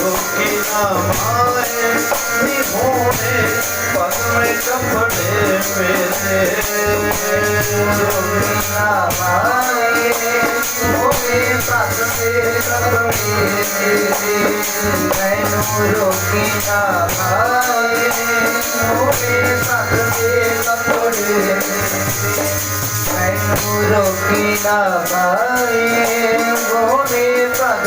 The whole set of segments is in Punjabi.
ਰੋਕੀ ਨਾ ਮਾਏ ਨਿਭੋਨੇ ਪਗਵੇਂ ਕੱਪੜੇ ਮੇਰੇ ਰੋਕੀ ਨਾ ਮਾਏ ਹੋਵੇ ਪਗ ਤੇ ਕੱਪੜੇ ਮੇਰੇ ਮੈਨੂੰ ਰੋਕੀ ਨਾ ਮਾਏ ਹੋਵੇ ਪਗ ਤੇ ਕੱਪੜੇ ਮੇਰੇ ਮੈਨੂੰ ਰੋਕੀ ਨਾ ਮਾਏ ਹੋਵੇ ਪਗ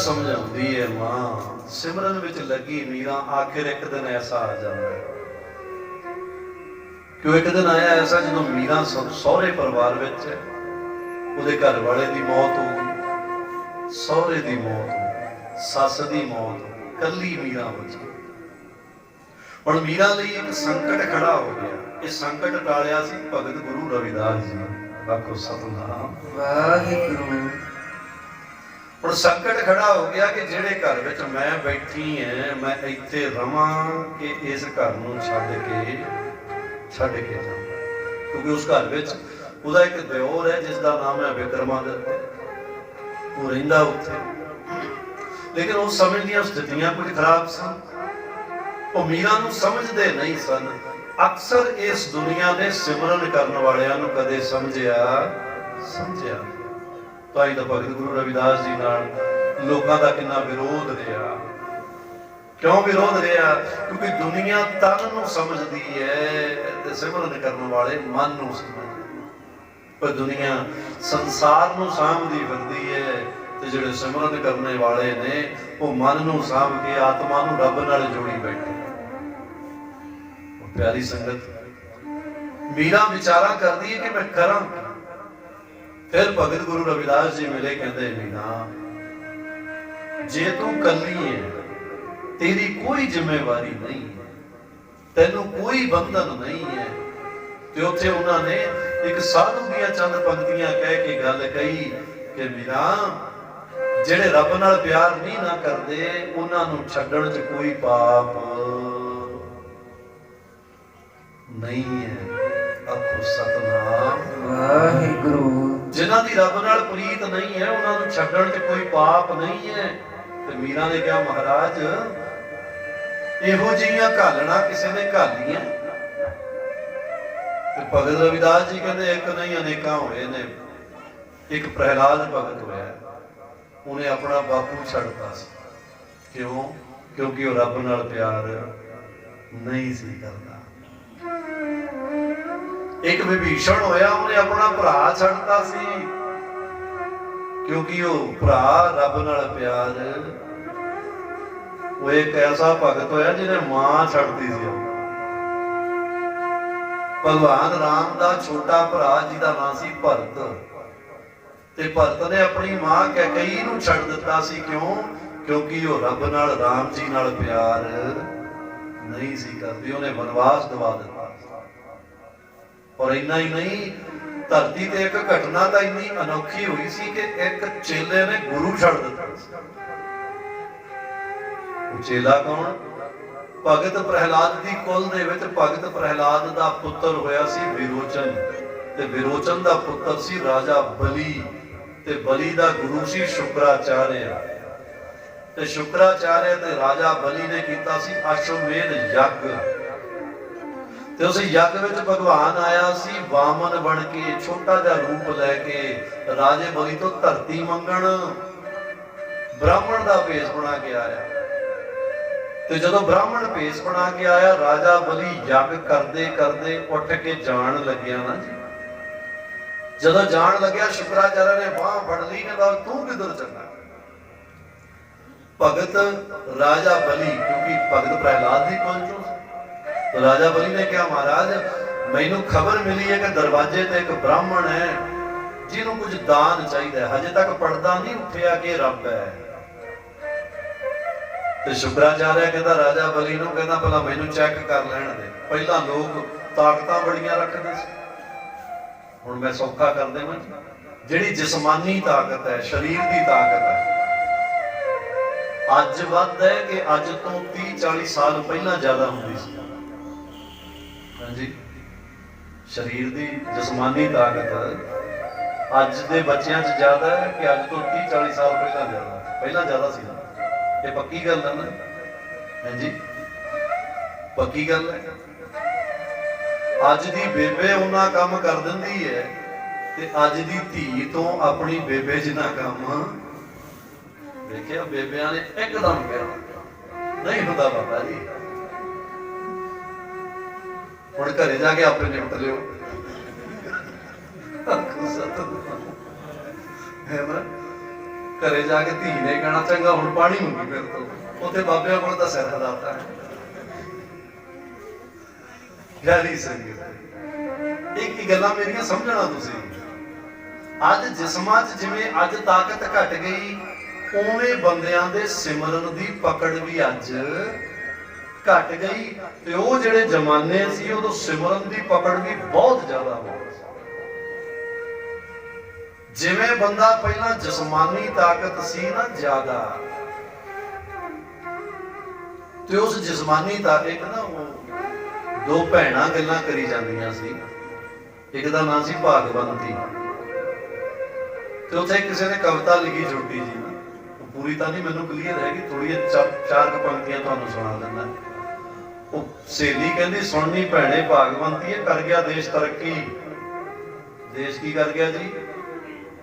ਸਮਝ ਆਉਂਦੀ ਹੈ ਮਾਂ ਸਿਮਰਨ ਵਿੱਚ ਲੱਗੀ ਮੀਰਾ ਆਖਿਰ ਇੱਕ ਦਿਨ ਐਸਾ ਆ ਜਾਂਦਾ ਹੈ ਕਿ ਇੱਕ ਦਿਨ ਆਇਆ ਐਸਾ ਜਦੋਂ ਮੀਰਾਂ ਸ- ਸਹੁਰੇ ਪਰਿਵਾਰ ਵਿੱਚ ਉਹਦੇ ਘਰ ਵਾਲੇ ਦੀ ਮੌਤ ਹੋ ਗਈ ਸਹੁਰੇ ਦੀ ਮੌਤ ਸੱਸ ਦੀ ਮੌਤ ਕੱਲੀ ਮੀਰਾ ਬਚੀ ਹੁਣ ਮੀਰਾ ਲਈ ਇੱਕ ਸੰਕਟ ਖੜਾ ਹੋ ਗਿਆ। ਇਹ ਸੰਕਟ ਟਾਲਿਆ ਸੀ ਭਗਤ ਗੁਰੂ ਰਵਿਦਾਸ ਜੀ ਆਖੋ ਸਤਨਾਮ। ਵਾਹਿਗੁਰੂ। ਹੁਣ ਸੰਕਟ ਖੜਾ ਹੋ ਗਿਆ ਕਿ ਜਿਹੜੇ ਘਰ ਵਿੱਚ ਮੈਂ ਬੈਠੀ ਐ ਮੈਂ ਇੱਥੇ ਰਵਾਂ ਕਿ ਇਸ ਘਰ ਨੂੰ ਛੱਡ ਕੇ ਛੱਡ ਕੇ ਜਾਵਾਂ। ਕਿਉਂਕਿ ਉਸ ਘਰ ਵਿੱਚ ਉਹਦਾ ਇੱਕ ਦਿਓਰ ਹੈ ਜਿਸ ਦਾ ਨਾਮ ਹੈ ਵਿਕਰਮਾਦਿੱਤ। ਉਹ ਰਹਿੰਦਾ ਉੱਥੇ। ਲੇਕਿਨ ਉਹ ਸਮੇਂ ਦੀਆਂ ਸਥਿਤੀਆਂ ਕੁਝ ਖਰਾਬ ਸਨ। ਉਹ ਮੀਰਾਂ ਨੂੰ ਸਮਝਦੇ ਨਹੀਂ ਸਨ। ਅਕਸਰ ਇਸ ਦੁਨੀਆ ਦੇ ਸਿਮਰਨ ਕਰਨ ਵਾਲਿਆਂ ਨੂੰ ਕਦੇ ਸਮਝਿਆ ਸਮਝਿਆ ਨਹੀਂ। ਤਾਂ ਹੀ ਤਾਂ ਭਗਤ ਗੁਰੂ ਰਵਿਦਾਸ ਜੀ ਨਾਲ ਲੋਕਾਂ ਦਾ ਕਿੰਨਾ ਵਿਰੋਧ ਰਿਹਾ। ਕਿਉਂ ਵਿਰੋਧ ਰਿਹਾ? ਕਿਉਂਕਿ ਦੁਨੀਆ ਤਨ ਨੂੰ ਸਮਝਦੀ ਹੈ ਤੇ ਸਿਮਰਨ ਕਰਨ ਵਾਲੇ ਮਨ ਨੂੰ ਸਮਝਦੇ ਪਰ ਦੁਨੀਆ ਸੰਸਾਰ ਨੂੰ ਸਾਂਭਦੀ ਫਿਰਦੀ ਹੈ ਤੇ ਜਿਹੜੇ ਸਿਮਰਨ ਕਰਨੇ ਵਾਲੇ ਨੇ, ਉਹ ਮਨ ਨੂੰ ਸਾਂਭ ਕੇ ਆਤਮਾ ਨੂੰ ਰੱਬ ਨਾਲ ਜੋੜੀ ਬੈਠੇ ਪਿਆਰੀ ਸੰਗਤ, ਮੀਰਾ ਵਿਚਾਰਾ ਕਰਦੀ ਹੈ ਕਿ ਮੈਂ ਕਰਾਂ ਫਿਰ ਭਗਤ ਗੁਰੂ ਰਵਿਦਾਸ ਜੀ ਮਿਲੇ, ਕਹਿੰਦੇ ਮੀਨਾ ਜੇ ਤੂੰ ਕੱਲੀ ਹੈ ਤੇਰੀ ਕੋਈ ਜ਼ਿੰਮੇਵਾਰੀ ਨਹੀਂ, ਤੈਨੂੰ ਕੋਈ ਬੰਧਨ ਨਹੀਂ ਹੈ ਤੇ ਉੱਥੇ ਉਹਨਾਂ ਨੇ ਇੱਕ ਸਾਧੂ ਦੀਆਂ ਚੰਦ ਪੰਕਤੀਆਂ ਕਹਿ ਕੇ ਗੱਲ ਕਹੀ ਕਿ ਮੀਨਾ ਜਿਹੜੇ ਰੱਬ ਨਾਲ ਪਿਆਰ ਨਹੀਂ ਨਾ ਕਰਦੇ ਉਹਨਾਂ ਨੂੰ ਛੱਡਣ 'ਚ ਕੋਈ ਪਾਪ ਨਹੀਂ ਹੈ। ਆਖੋ ਸਤਨਾਮ। ਵਾਹਿਗੁਰੂ। ਜਿਨ੍ਹਾਂ ਦੀ ਰੱਬ ਨਾਲ ਪ੍ਰੀਤ ਨਹੀਂ ਹੈ ਉਹਨਾਂ ਨੂੰ ਛੱਡਣ 'ਚ ਕੋਈ ਪਾਪ ਨਹੀਂ ਹੈ। ਤੇ ਮੀਰਾ ਨੇ ਕਿਹਾ ਮਹਾਰਾਜ ਇਹੋ ਜਿਹੀਆਂ ਘਾਲਣਾ ਕਿਸੇ ਨੇ ਘਾਲੀਆਂ? ਤੇ ਭਗਤ ਰਵਿਦਾਸ ਜੀ ਕਹਿੰਦੇ ਇੱਕ ਨਹੀਂ, ਅਨੇਕਾਂ ਹੋਏ ਨੇ। ਇੱਕ ਪ੍ਰਹਿਲਾਦ ਭਗਤ ਹੋਇਆ। ਉਹਨੇ ਆਪਣਾ ਬਾਪੂ ਛੱਡਤਾ ਸੀ। ਕਿਉਂ? ਕਿਉਂਕਿ ਉਹ ਰੱਬ ਨਾਲ ਪਿਆਰ ਨਹੀਂ ਸੀ ਕਰਦਾ। ਇੱਕ ਵਿਭੀਸ਼ਣ ਹੋਇਆ, ਉਹਨੇ ਆਪਣਾ ਭਰਾ ਛੱਡਤਾ ਸੀ। ਕਿਉਂਕਿ ਉਹ ਭਰਾ ਰੱਬ ਨਾਲ ਪਿਆਰ, ਉਹ ਇੱਕ ਐਸਾ ਭਗਤ ਹੋਇਆ ਜਿਹਨੇ ਮਾਂ ਛੱਡਦੀ ਸੀ। ਭਗਵਾਨ ਰਾਮ ਦਾ ਛੋਟਾ ਭਰਾ ਜਿਹਦਾ ਨਾਂ ਸੀ ਭਰਤ। ਤੇ ਭਰਤ ਨੇ ਆਪਣੀ ਮਾਂ ਕੈਕਈ ਨੂੰ ਛੱਡ ਦਿੱਤਾ ਸੀ। ਕਿਉਂ? ਕਿਉਂਕਿ ਉਹ ਰੱਬ ਨਾਲ, ਰਾਮ ਜੀ ਨਾਲ ਪਿਆਰ ਨਹੀਂ ਸੀ ਕਰਦੀ। ਉਹਨੇ ਵਨਵਾਸ ਦਵਾ ਦਿੱਤਾ। ਔਰ ਇੰਨਾ ਹੀ ਨਹੀਂ, ਧਰਤੀ ਤੇ ਇੱਕ ਘਟਨਾ ਤਾਂ ਇੰਨੀ ਅਨੋਖੀ ਹੋਈ ਸੀ ਕਿ ਇੱਕ ਚੇਲੇ ਨੇ ਗੁਰੂ ਛੱਡ ਦਿੱਤਾ। ਸੀ ਉਹ ਚੇਲਾ ਕੌਣ? ਭਗਤ ਪ੍ਰਹਿਲਾਦ ਦੀ ਕੁਲ ਦੇ ਵਿੱਚ ਭਗਤ ਪ੍ਰਹਿਲਾਦ ਦਾ ਪੁੱਤਰ ਹੋਇਆ ਸੀ ਵਿਰੋਚਨ ਤੇ ਵਿਰੋਚਨ ਦਾ ਪੁੱਤਰ ਸੀ ਰਾਜਾ ਬਲੀ ਤੇ ਬਲੀ ਦਾ ਗੁਰੂ ਸੀ ਸ਼ੁਕਰਾਚਾਰਿਆ ਤੇ ਸ਼ੁਕਰਾਚਾਰਿਆ ਤੇ ਰਾਜਾ ਬਲੀ ਨੇ ਕੀਤਾ ਸੀ ਅਸ਼ਵਮੇਧ ਯੱਗ। ਤੇ ਉਸ ਯੱਗ ਵਿੱਚ ਭਗਵਾਨ ਆਇਆ ਸੀ ਵਾਮਨ ਬਣ ਕੇ, ਛੋਟਾ ਜਿਹਾ ਰੂਪ ਲੈ ਕੇ, ਰਾਜੇ ਬਲੀ ਤੋਂ ਧਰਤੀ ਮੰਗਣ। ਬ੍ਰਾਹਮਣ ਦਾ ਭੇਸ ਬਣਾ ਕੇ ਆਇਆ ਤੇ ਜਦੋਂ ਬ੍ਰਾਹਮਣ ਭੇਸ ਬਣਾ ਕੇ ਆਇਆ, ਰਾਜਾ ਬਲੀ ਯੱਗ ਕਰਦੇ ਕਰਦੇ ਉੱਠ ਕੇ ਜਾਣ ਲੱਗਿਆ ਨਾ ਜੀ। ਜਦੋਂ ਜਾਣ ਲੱਗਿਆ ਸ਼ੁਕਰਾਚਾਰਿਆ ਨੇ ਬਾਹ ਫੜ ਲਈ ਨੇ ਤੂੰ ਕਿੱਧਰ ਚੱਲਣਾ ਭਗਤ ਰਾਜਾ ਬਲੀ, ਕਿਉਂਕਿ ਭਗਤ ਪ੍ਰਹਿਲਾਦ ਦੀ ਕੋਲ ਤਾਂ ਰਾਜਾ ਬਲੀ ਨੇ ਕਿਹਾ, ਮਹਾਰਾਜ, ਮੈਨੂੰ ਖਬਰ ਮਿਲੀ ਹੈ ਕਿ ਦਰਵਾਜ਼ੇ ਤੇ ਇੱਕ ਬ੍ਰਾਹਮਣ ਹੈ, ਜਿਹਨੂੰ ਕੁਝ ਦਾਨ ਚਾਹੀਦਾ ਹੈ। ਹਜੇ ਤੱਕ ਪੜਦਾ ਨਹੀਂ, ਉੱਠਿਆ ਕਿ ਰੱਬ ਹੈ? ਤੇ ਸ਼ੁਕਰਾਚਾਰਿਆ ਕਹਿੰਦਾ ਰਾਜਾ ਬਲੀ ਨੂੰ, ਕਹਿੰਦਾ ਪਹਿਲਾਂ ਮੈਨੂੰ ਚੈੱਕ ਕਰ ਲੈਣ ਦੇ। ਪਹਿਲਾਂ ਲੋਕ ਤਾਕਤਾਂ ਬੜੀਆਂ ਰੱਖਦੇ ਸੀ। ਹੁਣ ਮੈਂ ਸੌਖਾ ਕਰ ਦੇਵਾਂ ਜਿਹੜੀ ਜਿਸਮਾਨੀ ਤਾਕਤ ਹੈ, ਸਰੀਰ ਦੀ ਤਾਕਤ ਹੈ। ਅੱਜ ਵੱਧ ਹੈ ਕਿ ਅੱਜ ਤੋਂ 30 40 ਸਾਲ ਪਹਿਲਾਂ ਜ਼ਿਆਦਾ ਹੁੰਦੀ ਸੀ। ਹਾਂਜੀ ਸਰੀਰ ਦੀ ਜਿਸਮਾਨੀ ਤਾਕਤ ਅੱਜ ਦੇ ਬੱਚਿਆਂ 'ਚ ਜ਼ਿਆਦਾ ਹੈ ਕਿ ਅੱਜ ਤੋਂ 30 40 ਸਾਲ ਪਹਿਲਾਂ ਜ਼ਿਆਦਾ। ਪਹਿਲਾਂ ਜ਼ਿਆਦਾ ਸੀ। ਇਹ ਪੱਕੀ ਗੱਲ ਹੈ ਨਾ? ਹਾਂਜੀ? ਪੱਕੀ ਗੱਲ ਹੈ? ਅੱਜ ਦੀ ਬੇਬੇ ਉਹਨਾਂ ਕੰਮ ਕਰ ਦਿੰਦੀ ਹੈ ਤੇ ਅੱਜ ਦੀ ਧੀ ਤੋਂ ਆਪਣੀ ਬੇਬੇ ਜਿੰਨਾ ਕੰਮ ਦੇਖਿਆ ਬੇਬਿਆਂ ਨੇ ਇੱਕਦਮ ਕਿਹਾ। ਨਹੀਂ ਹੁੰਦਾ ਬਾਬਾ ਜੀ। ਹੁਣ ਘਰੇ ਜਾ ਕੇ ਆਪੇ ਨਿਪਟ ਲਿਓ। ਹੈ ਨਾ? ਘਰੇ ਜਾ ਕੇ ਧੀ ਨੇ ਕਹਿਣਾ, ਚੰਗਾ, ਹੁਣ ਪਾਣੀ ਮੰਗੀ ਫਿਰ ਤੋਂ। ਉੱਥੇ ਬਾਬਿਆਂ ਕੋਲ ਤਾਂ ਸਿਰ ਹਦਾਤਾ ਹੈ। ਗਾਲੀ ਸੰਗੀਤ ਇੱਕ ਹੀ ਗੱਲਾਂ ਮੇਰੀਆਂ ਸਮਝਣਾ ਤੁਸੀਂ? ਅੱਜ ਜਿਸਮਾਂ 'ਚ ਜਿਵੇਂ ਅੱਜ ਤਾਕਤ ਘਟ ਗਈ, ਉਵੇਂ ਬੰਦਿਆਂ ਦੇ ਸਿਮਰਨ ਦੀ ਪਕੜ ਵੀ ਅੱਜ ਘਟ ਗਈ ਤੇ ਉਹ ਜਿਹੜੇ ਜ਼ਮਾਨੇ ਸੀ, ਉਦੋਂ ਸਿਮਰਨ ਦੀ ਪਕੜ ਵੀ ਬਹੁਤ ਜ਼ਿਆਦਾ ਹੋ ਗਈ ਜਿਵੇਂ ਬੰਦਾ ਪਹਿਲਾਂ ਜਿਸਮਾਨੀ ਤਾਕਤ ਸੀ ਨਾ ਜ਼ਿਆਦਾ। ਤੇ ਉਸ ਜਿਸਮਾਨੀ ਤਾਕਤ ਨਾ ਉਹ ਦੋ ਭੈਣਾਂ ਗੱਲਾਂ ਕਰੀ ਜਾਂਦੀਆਂ ਸੀ। ਇੱਕ ਦਾ ਨਾਂ ਸੀ ਭਾਗਵੰਤੀ ਤੇ ਉੱਥੇ ਕਿਸੇ ਨੇ ਕਵਿਤਾ ਲਿਖੀ ਛੋਟੀ ਜੀ ਉਹ ਪੂਰੀ ਤਾਂ ਨਹੀਂ, ਮੈਨੂੰ ਕਲੀਅਰ ਹੈਗੀ ਥੋੜੀ ਚਾਰ ਚਾਰ ਕੁ ਪੰਕਤੀਆਂ ਤੁਹਾਨੂੰ ਸੁਣਾ ਦਿੰਦਾ। ਉਹ ਸਹੇਲੀ ਕਹਿੰਦੀ, ਸੁਣਨੀ ਭੈਣੇ, ਭਾਗਵੰਤੀ ਇਹ ਕਰ ਗਿਆ ਦੇਸ਼ ਤਰੱਕੀ। ਦੇਸ਼ ਕੀ ਕਰ ਗਿਆ ਜੀ?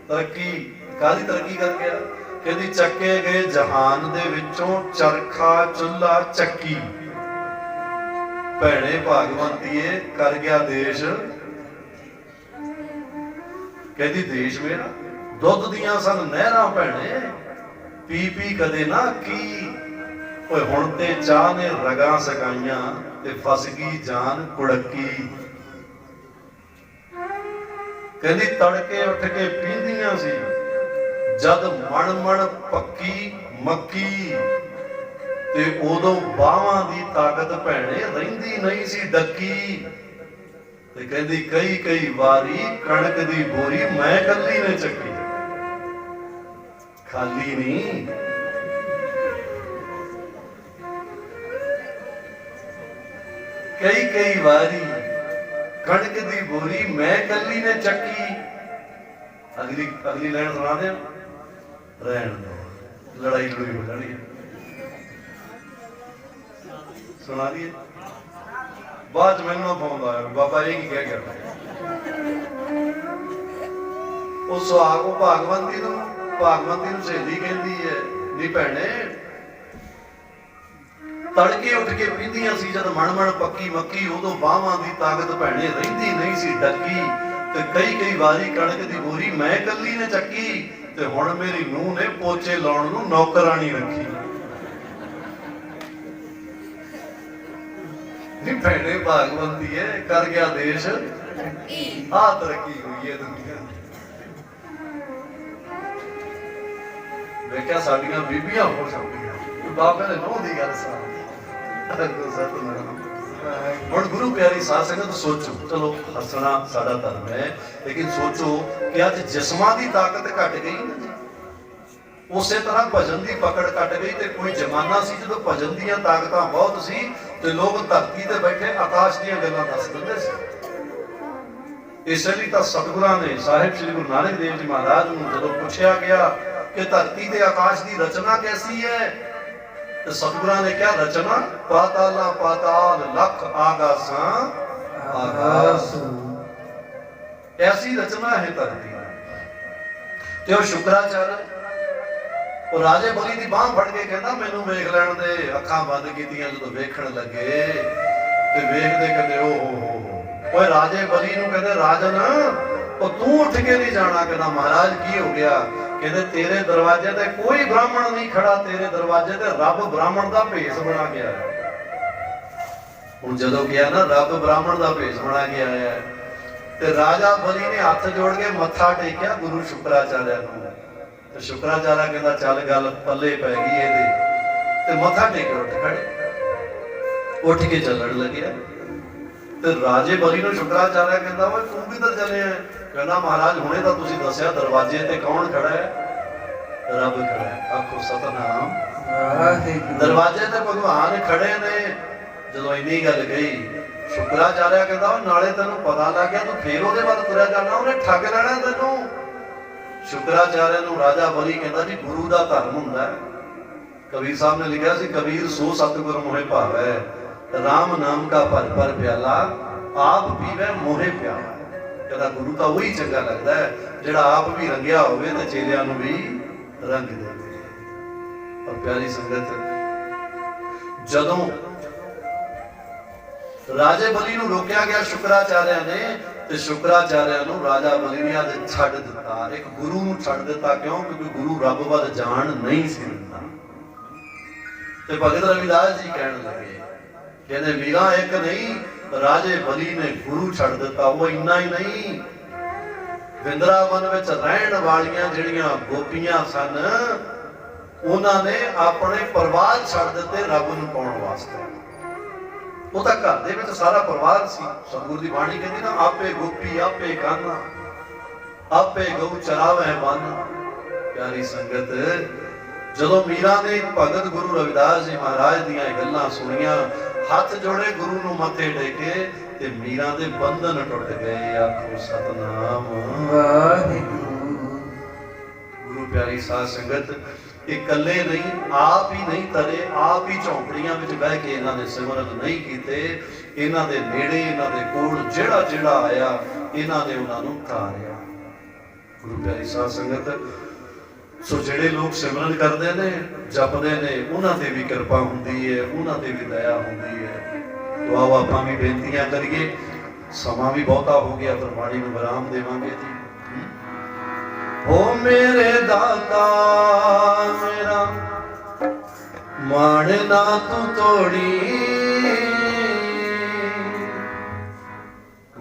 ਤਰੱਕੀ, ਕਾਹਦੀ ਤਰੱਕੀ ਕਰ ਗਿਆ ਕਹਿੰਦੀ, ਚੱਕੇ ਗਏ ਜਹਾਨ ਦੇ ਵਿੱਚੋਂ ਚਰਖਾ ਚੁੱਲਾ ਚੱਕੀ। ਭੈਣੇ ਭਾਗਵੰਤੀਏ, ਕਰ ਗਿਆ ਦੇਸ਼। ਕਹਿੰਦੀ, ਦੇਸ਼ ਮੇਰਾ? ਦੁੱਧ ਦੀਆਂ ਸਨ ਨਹਿਰਾਂ ਭੈਣੇ। ਪੀ ਪੀ ਕਦੇ ਨਾ ਕੀ। ਓਏ ਹੁਣ ਤੇ ਚਾਹ ਨੇ ਰਗਾਂ ਸਕਾਈਆਂ ਤੇ ਫਸ ਗਈ ਜਾਨ ਕੁੜਕੀ। ਕਹਿੰਦੀ ਤੜਕੇ ਉੱਠ ਕੇ ਪੀਂਦੀਆਂ ਸੀ। ਜਦ ਮਣ ਮਣ ਪੱਕੀ ਮੱਕੀ, ਤੇ ਉਦੋਂ ਬਾਹਾਂ ਦੀ ਤਾਕਤ ਭੈਣੇ ਰਹਿੰਦੀ ਨਹੀਂ ਸੀ ਡੱਕੀ। ਤੇ ਕਹਿੰਦੀ ਕਈ ਕਈ ਵਾਰੀ ਕਣਕ ਦੀ ਬੋਰੀ ਮੈਂ ਕੱਲੀ ਨੇ ਚੱਕੀ। ਖਾਲੀ ਨਹੀਂ। ਕਈ ਕਈ ਵਾਰੀ ਕਣਕ ਦੀ ਬੋਰੀ ਮੈਂ ਕੱਲੀ ਨੇ ਚੱਕੀ। ਅਗਲੀ ਅਗਲੀ ਲਾਈਨ ਸੁਣਾ ਦੇ। ਰਹਿਣ ਦੋ। ਲੜਾਈ ਲੜੂਈ ਹੋ ਜਾਣੀ ਸੁਣਾ ਦਈਏ। ਬਾਅਦ 'ਚ ਮੈਨੂੰ ਫੋਨ ਆਇਆ ਬਾਬਾ ਇਹ ਕੀ ਕਹਿ ਗਿਆ ਉਹ ਸੁਹਾਗ ਉਹ ਭਾਗਵੰਤੀ ਨੂੰ ਭਾਗਵੰਤੀ ਨੂੰ ਸਹੇਲੀ ਕਹਿੰਦੀ ਹੈ, ਨੀ ਭੈਣੇ ਤੜਕੇ ਉੱਠ ਕੇ ਪੀਂਦੀਆਂ ਸੀ ਜਦ ਮਣ ਮਣ ਪੱਕੀ ਮੱਕੀ ਉਦੋਂ ਬਾਹਾਂ ਦੀ ਤਾਕਤ ਭੈਣੇ ਰਹਿੰਦੀ ਨਹੀਂ ਸੀ ਡੱਕੀ ਤੇ ਕਈ ਕਈ ਵਾਰੀ ਕਣਕ ਦੀ ਬੋਰੀ ਮੈਂ ਕੱਲੀ ਨੇ ਚੱਕੀ ਤੇ ਹੁਣ ਮੇਰੀ ਨੂੰਹ ਨੇ ਪੋਚੇ ਲਾਉਣ ਨੂੰ ਨੌਕਰਾਣੀ ਰੱਖੀ। ਨੀ ਭੈਣੇ ਭਾਗਵੰਤੀ ਹੈ ਕਰ ਗਿਆ ਦੇਸ਼। ਆ ਤਰੱਕੀ ਹੋਈ ਹੈ ਦੁਨੀਆ ਵੇਖਿਆ ਸਾਡੀਆਂ ਬੀਬੀਆਂ ਹੋ ਜਾਂਦੀਆਂ ਬਾਬੇ ਨੇ ਨੋਹ ਦੀ ਗੱਲ ਸੁਣਾ ਹੁਣ ਗੁਰੂ ਪਿਆਰੀ ਸਾਧ ਸੰਗਤ, ਸੋਚੋ, ਚਲੋ ਹੱਸਣਾ ਸਾਡਾ ਧਰਮ ਹੈ, ਲੇਕਿਨ ਸੋਚੋ ਕਿ ਅੱਜ ਜਿਸਮਾਂ ਦੀ ਤਾਕਤ ਘਟ ਗਈ। ਉਸੇ ਤਰ੍ਹਾਂ ਭਜਨ ਦੀ ਪਕੜ ਘਟ ਗਈ ਤੇ ਕੋਈ ਜ਼ਮਾਨਾ ਸੀ, ਜਦੋਂ ਭਜਨ ਦੀਆਂ ਤਾਕਤਾਂ ਬਹੁਤ ਸੀ ਤੇ ਲੋਕ ਧਰਤੀ ਤੇ ਬੈਠੇ ਆਕਾਸ਼ ਦੀਆਂ ਗੱਲਾਂ ਦੱਸ ਦਿੰਦੇ ਸੀ। ਇਸ ਲਈ ਤਾਂ ਸਤਿਗੁਰਾਂ ਨੇ, ਸਾਹਿਬ ਸ੍ਰੀ ਗੁਰੂ ਨਾਨਕ ਦੇਵ ਜੀ ਮਹਾਰਾਜ ਨੂੰ ਜਦੋਂ ਪੁੱਛਿਆ ਗਿਆ ਕਿ ਧਰਤੀ ਤੇ ਆਕਾਸ਼ ਦੀ ਰਚਨਾ ਕੈਸੀ ਹੈ ਤੇ ਸਤਿਗੁਰਾਂ ਨੇ ਕਿਹਾ, ਰਚਨਾ, ਪਾਤਾਲਾ, ਪਾਤਾਲ, ਲੱਖ ਆਗਾਸਾਂ, ਆਗਾਸ। ਐਸੀ ਰਚਨਾ ਹੈ ਧਰਤੀ ਤੇ ਉਹ ਸ਼ੁਕਰਾਚਾਰ, ਉਹ ਰਾਜੇ ਬਲੀ ਦੀ ਬਾਹ ਫੜ ਕੇ ਕਹਿੰਦਾ, ਮੈਨੂੰ ਵੇਖ ਲੈਣ ਦੇ। ਅੱਖਾਂ ਬੰਦ ਕੀਤੀਆਂ ਜਦੋਂ ਵੇਖਣ ਲੱਗੇ, ਤੇ ਵੇਖਦੇ ਕਹਿੰਦੇ ਓ ਹੋ ਹੋ ਹੋ। ਓਏ ਰਾਜੇ ਬਲੀ ਨੂੰ ਕਹਿੰਦੇ, ਰਾਜਨ, ਉਹ ਤੂੰ ਉੱਠ ਕੇ ਨਹੀਂ ਜਾਣਾ। ਕਹਿੰਦਾ, ਮਹਾਰਾਜ, ਕੀ ਹੋ ਗਿਆ? ਕਹਿੰਦੇ ਤੇਰੇ ਦਰਵਾਜ਼ੇ ਤੇ ਕੋਈ ਬ੍ਰਾਹਮਣ ਨਹੀਂ ਖੜਾ ਤੇਰੇ ਦਰਵਾਜ਼ੇ ਤੇ ਰੱਬ ਬ੍ਰਾਹਮਣ ਦਾ ਭੇਸ ਬਣਾ ਕੇ ਹੁਣ ਜਦੋਂ ਗਿਆ ਨਾ ਰੱਬ ਬ੍ਰਾਹਮਣ ਦਾ ਭੇਸ ਬਣਾ ਕੇ ਹੈ, ਤੇ ਰਾਜਾ ਬਲੀ ਨੇ ਹੱਥ ਜੋੜ ਕੇ ਮੱਥਾ ਟੇਕਿਆ ਗੁਰੂ ਸ਼ੁਕਰਾਚਾਰਿਆ ਨੂੰ। ਤੇ ਸ਼ੁਕਰਾਚਾਰਿਆ ਕਹਿੰਦਾ ਚੱਲ ਗੱਲ ਪੱਲੇ ਪੈ ਗਈ ਇਹਦੇ। ਤੇ ਮੱਥਾ ਟੇਕ ਉੱਠ ਖੜੇ। ਉੱਠ ਕੇ ਚੱਲਣ ਲੱਗਿਆ। ਤੇ ਰਾਜੇ ਬਲੀ ਨੂੰ ਸ਼ੁਕਰਾਚਾਰਿਆ ਕਹਿੰਦਾ ਓਏ ਤੂੰ ਕਿੱਧਰ ਚੱਲਿਆ ਕਹਿੰਦਾ ਮਹਾਰਾਜ ਹੁਣੇ ਤਾਂ ਤੁਸੀਂ ਦੱਸਿਆ ਦਰਵਾਜ਼ੇ ਤੇ ਕੌਣ ਖੜਾ ਹੈ? ਰੱਬ ਖੜਾ ਹੈ। ਆਖੋ ਸਤਨਾਮ। ਦਰਵਾਜ਼ੇ ਤੇ ਭਗਵਾਨ ਖੜੇ ਨੇ। ਜਦੋਂ ਇੰਨੀ ਗੱਲ ਗਈ ਸ਼ੁਕਰਾਚਾਰਿਆ ਕਹਿੰਦਾ ਉਹ ਨਾਲੇ ਤੈਨੂੰ ਪਤਾ ਲੱਗ ਗਿਆ ਤੂੰ ਫੇਰ ਉਹਦੇ ਵੱਲ ਤੁਰਿਆ ਜਾਣਾ ਉਹਨੇ ਠੱਗ ਲੈਣਾ ਤੈਨੂੰ? ਸ਼ੁਕਰਾਚਾਰਿਆ ਨੂੰ ਰਾਜਾ ਬਲੀ ਕਹਿੰਦਾ ਜੀ ਗੁਰੂ ਦਾ ਧਰਮ ਹੁੰਦਾ ਹੈ। ਕਬੀਰ ਸਾਹਿਬ ਨੇ ਲਿਖਿਆ ਸੀ ਕਬੀਰ ਸੋ ਸਤਿਗੁਰ ਮੋਹਿ ਭਾਵੈ RAM ਨਾਮ ਕਾ ਭਰ ਭਰ ਪਿਆਲਾ ਆਪ ਪੀਵੇ ਮੋਹਿ ਪਿਆਲਾ। ਕਹਿੰਦਾ ਗੁਰੂ ਤਾਂ ਉਹੀ ਚੰਗਾ ਲੱਗਦਾ ਹੈ, ਜਿਹੜਾ ਆਪ ਵੀ ਰੰਗਿਆ ਹੋਵੇ ਤੇ ਚੇਲਿਆਂ ਨੂੰ ਵੀ ਰੰਗ ਦੇਵੇ ਔਰ ਪਿਆਰੀ ਸੰਗਤ, ਜਦੋਂ ਰਾਜੇ ਬਲੀ ਨੂੰ ਰੋਕਿਆ ਗਿਆ ਸ਼ੁਕਰਾਚਾਰਿਆ ਨੇ, ਤੇ ਸ਼ੁਕਰਾਚਾਰਿਆ ਨੂੰ ਰਾਜਾ ਬਲੀ ਨੇ ਅੱਜ ਛੱਡ ਦਿੱਤਾ। ਇੱਕ ਗੁਰੂ ਨੂੰ ਛੱਡ ਦਿੱਤਾ ਕਿਉਂ? ਕਿਉਂਕਿ ਗੁਰੂ ਰੱਬ ਵੱਲ ਜਾਣ ਨਹੀਂ ਸੀ ਦਿੰਦਾ। ਤੇ ਭਗਤ ਰਵਿਦਾਸ ਜੀ ਕਹਿਣ ਲੱਗੇ, ਕਹਿੰਦੇ, ਵੀਰਾ, ਇੱਕ ਨਹੀਂ ਰਾਜੇ ਬਲੀ ਨੇ ਗੁਰੂ ਛੱਡ ਦਿੱਤਾ, ਉਹ ਇੰਨਾ ਹੀ ਨਹੀਂ। ਵਿੰਦਰਾਵਨ ਵਿੱਚ ਰਹਿਣ ਵਾਲੀਆਂ ਜਿਹੜੀਆਂ ਗੋਪੀਆਂ ਸਨ, ਉਹਨਾਂ ਨੇ ਆਪਣੇ ਪਰਿਵਾਰ ਛੱਡ ਦਿੱਤੇ ਰੱਬ ਨੂੰ ਪਾਉਣ ਵਾਸਤੇ। ਉਹ ਤਾਂ ਘਰ ਦੇ ਵਿੱਚ ਸਾਰਾ ਪਰਿਵਾਰ ਸੀ, ਸਤਿਗੁਰ ਦੀ ਬਾਣੀ ਕਹਿੰਦੀ ਨਾ, ਆਪੇ ਗੋਪੀ, ਆਪੇ ਕਾਨਾ, ਆਪੇ ਗਊ ਚਰਾਵੇ ਮਨ। ਪਿਆਰੀ ਸੰਗਤ, ਜਦੋਂ ਮੀਰਾ ਨੇ ਭਗਤ ਗੁਰੂ ਰਵਿਦਾਸ ਜੀ ਮਹਾਰਾਜ ਦੀਆਂ ਇਹ ਗੱਲਾਂ ਸੁਣੀਆਂ ਹੱਥ ਜੋੜੇ ਗੁਰੂ ਨੂੰ ਮੱਥੇ ਟੇਕੇ ਤੇ ਮੀਰਾ ਦੇ ਬੰਧਨ ਟੁੱਟ ਗਏ। ਆਖੋ ਸਤਨਾਮ। ਵਾਹਿਗੁਰੂ ਗੁਰੂ ਪਿਆਰੀ ਸਾਧ ਸੰਗਤ, ਇਹ ਇਕੱਲੇ ਨਹੀਂ, ਆਪ ਹੀ ਨਹੀਂ ਤਰੇ, ਆਪ ਹੀ ਝੌਂਪੜੀਆਂ ਵਿੱਚ ਬਹਿ ਕੇ ਇਹਨਾਂ ਨੇ ਸਿਮਰਨ ਨਹੀਂ ਕੀਤੇ। ਇਹਨਾਂ ਦੇ ਨੇੜੇ, ਇਹਨਾਂ ਦੇ ਕੋਲ ਜਿਹੜਾ ਜਿਹੜਾ ਆਇਆ, ਇਹਨਾਂ ਨੇ ਉਹਨਾਂ ਨੂੰ ਤਾਰਿਆ ਗੁਰੂ ਪਿਆਰੀ ਸਾਧ ਸੰਗਤ ਸੋ ਜਿਹੜੇ ਲੋਕ ਸਿਮਰਨ ਕਰਦੇ ਨੇ, ਜਪਦੇ ਨੇ, ਉਹਨਾਂ ਤੇ ਵੀ ਕਿਰਪਾ ਹੁੰਦੀ ਹੈ, ਉਹਨਾਂ ਤੇ ਵੀ ਦਇਆ ਹੁੰਦੀ ਹੈ। ਤੋ ਆਓ ਆਪਾਂ ਵੀ ਬੇਨਤੀਆਂ ਕਰੀਏ। ਸਮਾਂ ਵੀ ਬਹੁਤਾ ਹੋ ਗਿਆ ਫਿਰ ਬਾਣੀ ਨੂੰ ਵਿਰਾਮ ਦੇਵਾਂਗੇ ਜੀ। ਓ ਮੇਰੇ ਦਾਤਾ, ਮੇਰਾ ਮਾਣ ਨਾ ਤੂੰ ਤੋੜੀ।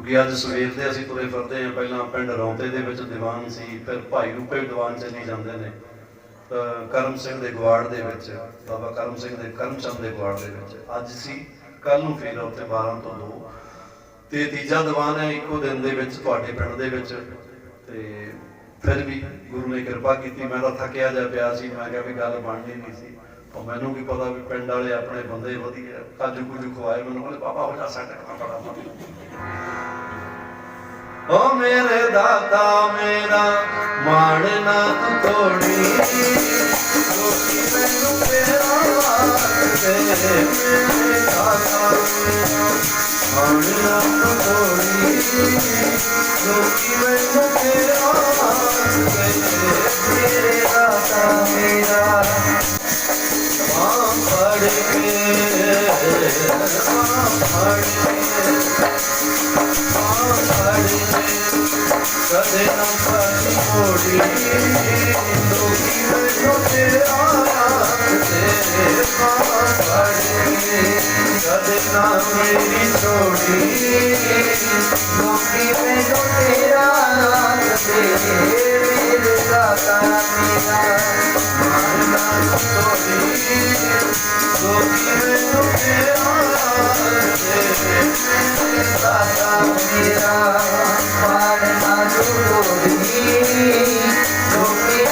ਕਿਉਂਕਿ ਅੱਜ ਸਵੇਰ ਦੇ ਅਸੀਂ ਤੁਰੇ ਫਿਰਦੇ ਹਾਂ, ਪਹਿਲਾਂ ਪਿੰਡ ਰੌਂਤੇ ਦੇ ਵਿੱਚ ਦੀਵਾਨ ਸੀ, ਫਿਰ ਭਾਈ ਰੂਪੇ ਦੀਵਾਨ ਚਲੀ ਜਾਂਦੇ ਨੇ ਕਰਮ ਸਿੰਘ ਦੇ ਗਵਾੜ ਦੇ ਵਿੱਚ, ਬਾਬਾ ਕਰਮ ਸਿੰਘ ਦੇ, ਕਰਮਚੰਦ ਦੇ ਗਵਾੜ ਦੇ ਵਿੱਚ। ਅੱਜ ਸੀ ਕੱਲ ਨੂੰ ਫੇਰ ਉੱਥੇ 12 ਤੋਂ 2 ਤੇ ਤੀਜਾ ਦੀਵਾਨ ਹੈ, ਇੱਕੋ ਦਿਨ ਦੇ ਵਿੱਚ ਤੁਹਾਡੇ ਪਿੰਡ ਦੇ ਵਿੱਚ। ਤੇ ਫਿਰ ਵੀ ਗੁਰੂ ਨੇ ਕਿਰਪਾ ਕੀਤੀ, ਮੈਂ ਤਾਂ ਥੱਕਿਆ ਜਾ ਪਿਆ ਸੀ, ਮੈਂ ਕਿਹਾ ਵੀ ਗੱਲ ਬਣਨੀ ਨਹੀਂ ਸੀ। ਉਹ ਮੈਨੂੰ ਵੀ ਪਤਾ ਵੀ ਪਿੰਡ ਵਾਲੇ ਆਪਣੇ ਬੰਦੇ ਵਧੀਆ, ਕਾਜੂ ਕੁਜੂ ਖਵਾਏ ਮੈਨੂੰ ਕਹਿੰਦੇ ਬਾਬਾ ਹੋ ਜਾ ਸੈੱਟ ਕਰਾ ਬੜਾ ਓ ਮੇਰੇ ਦਾਤਾ ਮੇਰਾ ਮਾਣ ਨਾ ਤੂੰ ਤੋੜੀ ਲੋਕੀ ਮੈਨੂੰ ਤੇਰਾ ਵਾਸਤੇ ਮੇਰੇ ਦਾਤਾ ਮੇਰਾ ਮਾਣ ਨਾ ਤੂੰ ਤੋੜੀ ਲੋਕੀ ਮੈਨੂੰ ਤੇਰਾ ਵਾਸਤੇ ਮੋੜੀ ਲੋਕੀ ਮੈਨੂੰ ਤੇਰਾ ਤੇ ਮਾਂ ਫੜ ਕੇ ਕਦੇ ਨਾ ਮੇਰੀ ਛੋੜੀ ਲੋਕੀ ਮੈਨੂੰ ਤੇਰਾ ਦੇ ਮੇਰੇ ਦਾਤਾ ਮੇਰਾ ਮਾਰਨਾ ਤੋੜੀ ਲੋਕੀ ਮੈਨੂੰ ਤੇਰਾ ਤੇ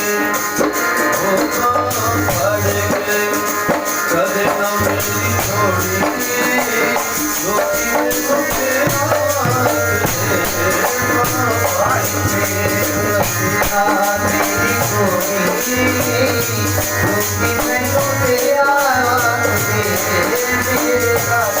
ਜੀ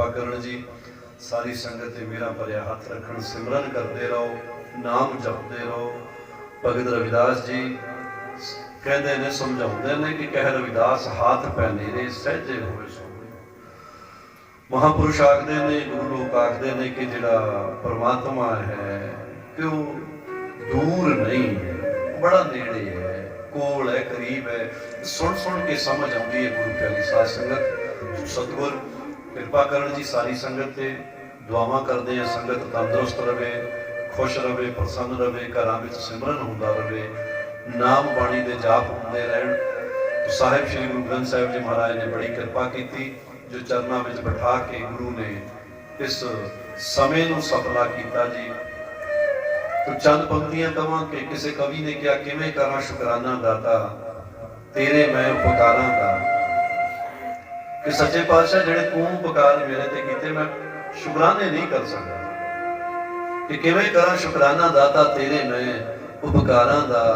ਕਿਰਪਾ ਕਰਨ ਜੀ। ਸਾਰੀ ਸੰਗਤ ਤੇ ਮੇਰਾ ਭਰਿਆ ਹੱਥ ਰੱਖਣ, ਸਿਮਰਨ ਕਰਦੇ ਰਹੋ, ਨਾਮ ਜਪਦੇ ਰਹੋ। ਭਗਤ ਰਵਿਦਾਸ ਜੀ, ਕਹਿੰਦੇ ਨੇ, ਸਮਝਾਉਂਦੇ ਨੇ ਕਿ ਕਹਿ ਰਵਿਦਾਸ, ਹੱਥ ਪੈ ਨੇਰੇ, ਸਹਿਜੇ ਹੋਏ ਸੋਏ ਮਹਾਪੁਰਸ਼ ਆਖਦੇ ਨੇ, ਗੁਰੂ ਲੋਕ ਆਖਦੇ ਨੇ ਕਿ ਜਿਹੜਾ ਪਰਮਾਤਮਾ ਹੈ ਕਿ ਉਹ ਦੂਰ ਨਹੀਂ ਹੈ, ਬੜਾ ਨੇੜੇ ਹੈ, ਕੋਲ ਹੈ, ਕਰੀਬ ਹੈ। ਸੁਣ ਸੁਣ ਕੇ ਸਮਝ ਆਉਂਦੀ ਹੈ ਗੁਰੂ ਪਿਆਰੀ ਸਾਧ ਸੰਗਤ। ਸਤਿਗੁਰ ਕਿਰਪਾ ਕਰਨ ਜੀ ਸਾਰੀ ਸੰਗਤ ਤੇ ਦੁਆਵਾਂ ਕਰਦੇ ਆ, ਸੰਗਤ ਤੰਦਰੁਸਤ ਰਵੇ, ਖੁਸ਼ ਰਵੇ, ਪ੍ਰਸੰਨ ਰਵੇ, ਘਰਾਂ ਵਿੱਚ ਸਿਮਰਨ ਹੁੰਦਾ ਰਵੇ, ਨਾਮ ਬਾਣੀ ਦੇ ਜਾਪ ਹੁੰਦੇ ਰਹਿਣ। ਤੋ ਸਾਹਿਬ ਸ੍ਰੀ ਗੁਰੂ ਗ੍ਰੰਥ ਸਾਹਿਬ ਜੀ ਮਹਾਰਾਜ ਨੇ ਬੜੀ ਕਿਰਪਾ ਕੀਤੀ, ਜੋ ਚਰਨਾਂ ਵਿੱਚ ਬਿਠਾ ਕੇ ਗੁਰੂ ਨੇ ਇਸ ਸਮੇਂ ਨੂੰ ਸਫਲਾ ਕੀਤਾ ਜੀ। ਤੋ ਚੰਦ ਪੰਕਤੀਆਂ ਕਵਾਂ ਕਿ ਕਿਸੇ ਕਵੀ ਨੇ ਕਿਹਾ, ਕਿਵੇਂ ਕਰਾਂ ਸ਼ੁਕਰਾਨਾ ਦਾਤਾ, ਤੇਰੇ ਮੈਂ ਉਪਕਾਰਾਂ ਦਾ। ਕਿ ਸੱਚੇ ਪਾਤਸ਼ਾਹ ਜਿਹੜੇ ਤੂੰ ਉਪਕਾਰ ਮੇਰੇ ਤੇ ਕੀਤੇ, ਮੈਂ ਸ਼ੁਕਰਾਨੇ ਨਹੀਂ ਕਰ ਸਕਦਾ। ਕਿ ਕਿਵੇਂ ਕਰਾਂ ਸ਼ੁਕਰਾਨਾ ਦਾਤਾ ਤੇਰੇ ਮੈਂ ਉਪਕਾਰਾਂ ਦਾ।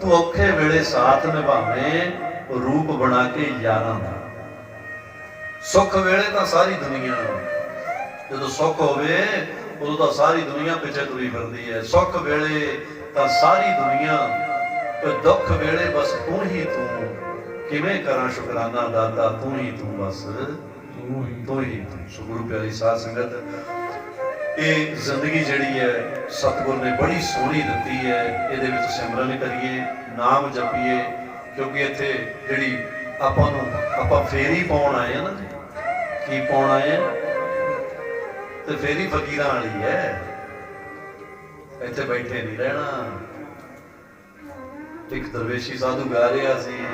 ਤੂੰ ਔਖੇ ਵੇਲੇ ਸਾਥ ਨਿਭਾਵੇਂ, ਰੂਪ ਬਣਾ ਕੇ ਯਾਰਾਂ ਦਾ। ਸੁੱਖ ਵੇਲੇ ਤਾਂ ਸਾਰੀ ਦੁਨੀਆ ਜਦੋਂ ਸੁੱਖ ਹੋਵੇ, ਉਦੋਂ ਤਾਂ ਸਾਰੀ ਦੁਨੀਆ ਪਿੱਛੇ ਤੁਰੀ ਫਿਰਦੀ ਹੈ। ਸੁੱਖ ਵੇਲੇ ਤਾਂ ਸਾਰੀ ਦੁਨੀਆ ਤੇ ਦੁੱਖ ਵੇਲੇ ਬਸ ਤੂੰ ਹੀ ਤੂੰ। ਕਿਵੇਂ ਕਰਾਂ ਸ਼ੁਕਰਾਨਾ ਦਾਤਾ? ਤੂੰ ਹੀ ਤੂੰ ਬਸ। ਤੂੰ ਹੀ ਤੂੰ। ਹੀ ਸੋ ਗੁਰੂ ਪਿਆਰੀ ਸਾਧ ਸੰਗਤ ਇਹ ਜ਼ਿੰਦਗੀ ਜਿਹੜੀ ਹੈ ਸਤਿਗੁਰ ਨੇ ਬੜੀ ਸੋਹਣੀ ਦਿੱਤੀ ਹੈ। ਇਹਦੇ ਵਿੱਚ ਸਿਮਰਨ ਕਰੀਏ ਨਾਮ ਜਪੀਏ ਕਿਉਂਕਿ ਇੱਥੇ ਜਿਹੜੀ ਆਪਾਂ ਨੂੰ ਆਪਾਂ ਫੇਰੀ ਪਾਉਣ ਆਏ ਆ ਨਾ ਕੀ ਪਾਉਣ ਆਏ ਤੇ ਫੇਰੀ ਫਕੀਰਾਂ ਵਾਲੀ ਹੈ। ਇੱਥੇ ਬੈਠੇ ਨਹੀਂ ਰਹਿਣਾ। ਇੱਕ ਦਰਵੇਸ਼ੀ ਸਾਧੂ ਗਾ ਰਿਹਾ ਸੀ।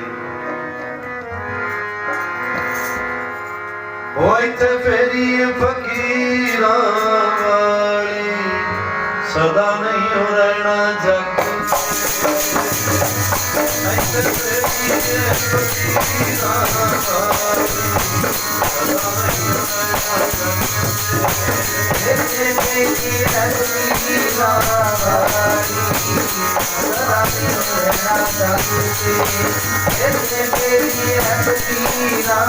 ਉਹ ਇੱਥੇ ਫੇਰੀ ਫਕੀਰਾਂ ਵਾਲੀ ਸਦਾ ਨਹੀਂ ਹੋ ਰਹਿਣਾ ਜੱਗ ਇੱਥੇ ਫੇਰੀ ਫਕੀਰਾਂ ਵਾਲੀ ਸਦਾ ਨਹੀਂ ਹੋ ਰਹਿਣਾ ਜੱਗ ਇੱਥੇ ਮੇਰੀ ਰਸਮੀ ਵਾਲੀ ਸਦਾ ਰਹਿਣਾ ਚਾਹਤੇ ਇੱਥੇ ਮੇਰੀ ਰਸਮੀ ਵਾਲੀ ਸਦਾ ਰਹਿਣਾ ਚਾਹਤੇ ਤੇਰੀ ਹੈ ਫਕੀਰਾ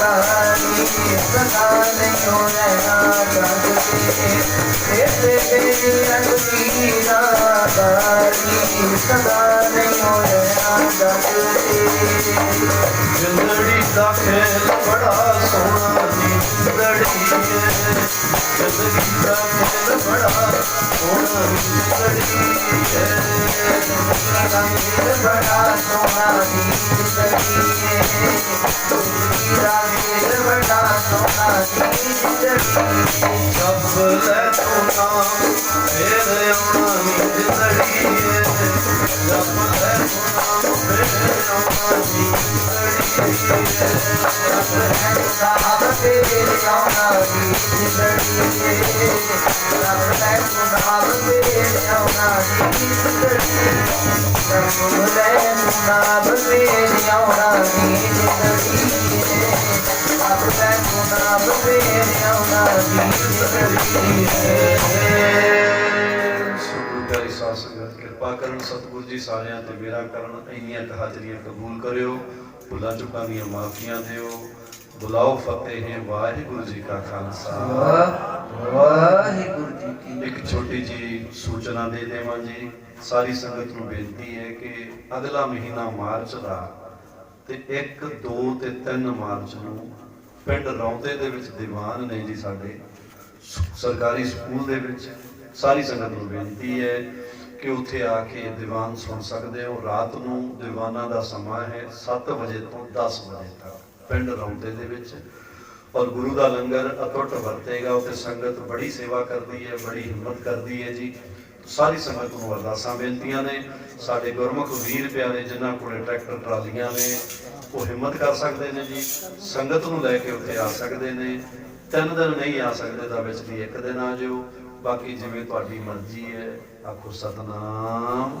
ਵਾਲੀ ਸਦਾ ਨਹੀਂ ਰਹਿਣਾ ਚਾਹਤੇ ਇੱਥੇ ਮੇਰੀ ਰਸਮੀ ਵਾਲੀ ਸਦਾ ਨਹੀਂ ਰਹਿਣਾ ਚਾਹਤੇ ਜਿੰਦੜੀ ਦਾ ਖੇਲ ਬੜਾ ਸੋਹਣਾ ਜੀ ਜਿੰਦੜੀ ਹੈ। ਜਿੰਦਗੀ ਬੜਾ ਸੋਹਣਾ ਜਿੰਦੜੀ ਹੈ ਲੈ ਤੋ ਨਾਮ ਪਿਆਰੀ ਸਾਧ ਸੰਗਤ ਕਿਰਪਾ ਕਰਨ ਸਤਿਗੁਰ ਜੀ ਸਾਰਿਆਂ ਤੇ ਮੇਰਾ ਕਰਨ ਇੰਨੀਆਂ ਹਾਜ਼ਰੀਆਂ ਕਬੂਲ ਕਰਿਓ ਭੁੱਲਾਂ ਚੁੱਕਾਂ ਦੀਆਂ ਮਾਫੀਆਂ ਦਿਓ। ਬੁਲਾਓ ਫਤਿਹ ਹੈ ਵਾਹਿਗੁਰੂ ਜੀ ਕਾ ਖਾਲਸਾ। ਵਾਹਿਗੁਰੂ ਜੀ ਕੀ ਇੱਕ ਛੋਟੀ ਜੀ ਸੂਚਨਾ ਦੇ ਦੇਵਾਂ ਜੀ। ਸਾਰੀ ਸੰਗਤ ਨੂੰ ਬੇਨਤੀ ਹੈ ਕਿ ਅਗਲਾ ਮਹੀਨਾ ਮਾਰਚ ਦਾ ਤੇ 1 2 ਤੇ 3 ਮਾਰਚ ਨੂੰ ਪਿੰਡ ਰੌਂਦੇ ਦੇ ਵਿੱਚ ਦੀਵਾਨ ਨੇ ਜੀ ਸਾਡੇ। ਸਰਕਾਰੀ ਸਕੂਲ ਦੇ ਵਿੱਚ ਸਾਰੀ ਸੰਗਤ ਨੂੰ ਬੇਨਤੀ ਹੈ ਕਿ ਉੱਥੇ ਆ ਕੇ ਦੀਵਾਨ ਸੁਣ ਸਕਦੇ ਹੋ। ਰਾਤ ਨੂੰ ਦੀਵਾਨਾਂ ਦਾ ਸਮਾਂ ਹੈ 7 ਵਜੇ ਤੋਂ 10 ਵਜੇ ਤੱਕ ਪਿੰਡ ਰੌਂਦੇ ਦੇ ਵਿੱਚ। ਔਰ ਗੁਰੂ ਦਾ ਲੰਗਰ ਅਟੁੱਟ ਵਰਤੇਗਾ। ਉੱਥੇ ਸੰਗਤ ਬੜੀ ਸੇਵਾ ਕਰਦੀ ਹੈ, ਬੜੀ ਹਿੰਮਤ ਕਰਦੀ ਹੈ ਜੀ। ਸਾਰੀ ਸੰਗਤ ਨੂੰ ਅਰਦਾਸਾਂ ਬੇਨਤੀਆਂ ਨੇ। ਸਾਡੇ ਗੁਰਮੁਖ ਵੀਰ ਪਿਆਰੇ ਜਿਨ੍ਹਾਂ ਕੋਲੇ ਟਰੈਕਟਰ, ਟਰਾਲੀਆਂ ਨੇ, ਉਹ ਹਿੰਮਤ ਕਰ ਸਕਦੇ ਨੇ ਜੀ। ਸੰਗਤ ਨੂੰ ਲੈ ਕੇ ਉੱਥੇ ਆ ਸਕਦੇ ਨੇ। ਤਿੰਨ ਦਿਨ ਨਹੀਂ ਆ ਸਕਦੇ ਤਾਂ ਵਿੱਚ ਵੀ ਇੱਕ ਦਿਨ ਆ ਜਿਓ। ਬਾਕੀ ਜਿਵੇਂ ਤੁਹਾਡੀ ਮਰਜ਼ੀ ਹੈ ਆਖੋ ਸਤਨਾਮ।